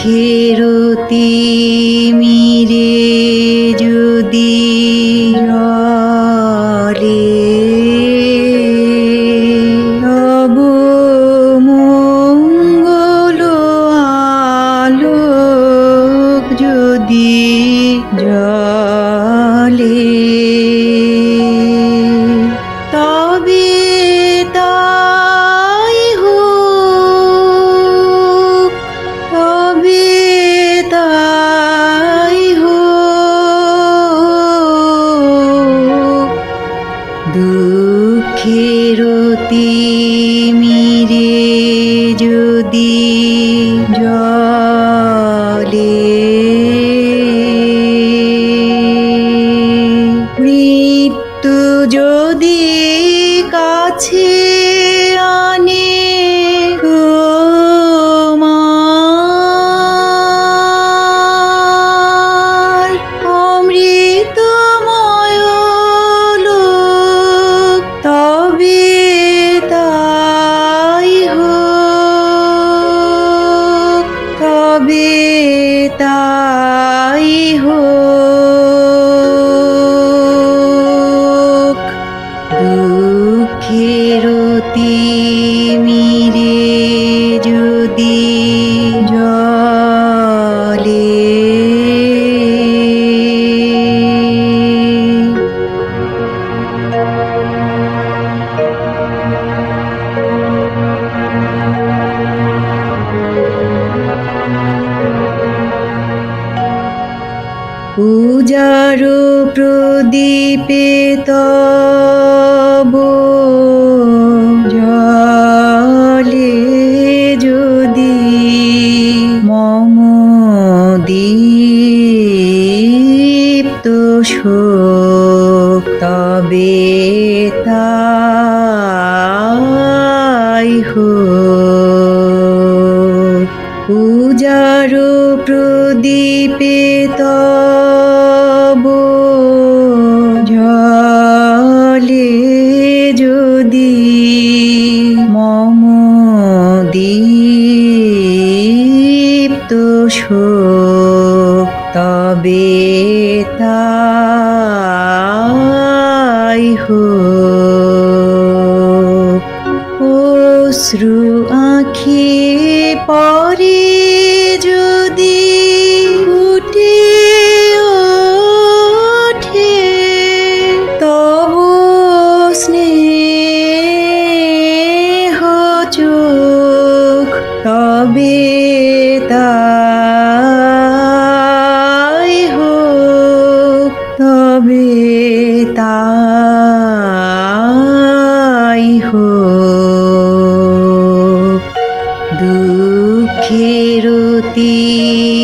দুঃখের মিরে যদি রে তব মঙ্গল আলোক যদি জলে দুঃখের তিমিরে যদি তাই হোক দুঃখের তিমিরে পূজার প্রদীপে তব জলে যদি মম দীপ্ত শোক তবে তাই তবে তাই হোক। অশ্রু আখি পরে যদি ফুটে ওঠে তব স্নেহ চোখ তবে তাই তাই হো দুঃখের অতীত